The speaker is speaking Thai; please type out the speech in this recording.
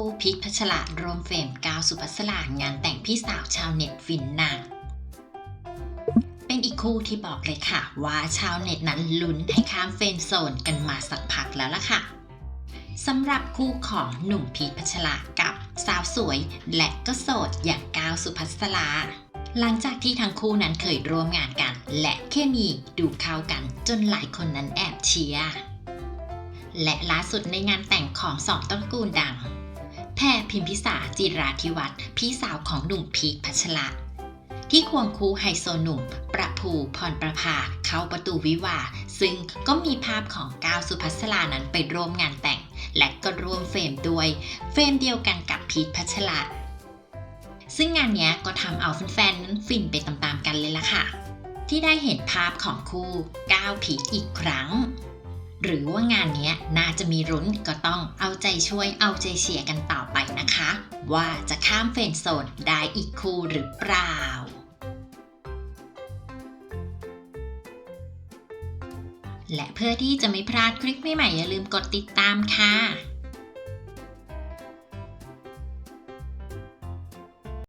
คู่พีคพัชระรวมเฟรมกาวสุภัสสลางานแต่งพี่สาวชาวเน็ตฟินหนักเป็นอีกคู่ที่บอกเลยค่ะ ว่าชาวเน็ตนั้นลุ้นให้ข้ามเฟรนโซนกันมาสักพักแล้วล่ะค่ะสำหรับคู่ของหนุ่มพีคพัชระกับสาวสวย และก็โสดอย่างก้าวสุภัสสลาหลังจากที่ทั้งคู่นั้นเคยร่วมงานกัน และเคมีดูเข้ากันจนหลายคนนั้นแอบเชียร์และล่าสุดในงานแต่งของสองตระกูลดัง แพรพิมพิสาจิราธิวัฒน์พี่สาวของหนุ่มพีคพัชระที่ควงคู่ไฮโซหนุ่ม ประภูพรประภา เข้าประตูวิวา ซึ่งก็มีภาพของก้าวสุภัสสรานั้นไปร่วมงานแต่ง และก็ร่วมเฟรมด้วย เฟรมเดียวกันกับพีคพัชระซึ่งงานนี้ก็ทำเอาแฟนๆนั้นฟินไปตามๆกันเลยล่ะค่ะ ที่ได้เห็นภาพของคู่ก้าวพีคอีกครั้ง หรือว่างานนี้น่าจะมีรุ้นก็ต้องเอาใจช่วยเอาใจเชียร์กันต่อไปนะคะ ว่าจะข้ามเฟนโซนได้อีกคู่หรือเปล่าและเพื่อที่จะไม่พลาดคลิปใหม่ๆอย่าลืมกดติดตามค่ะ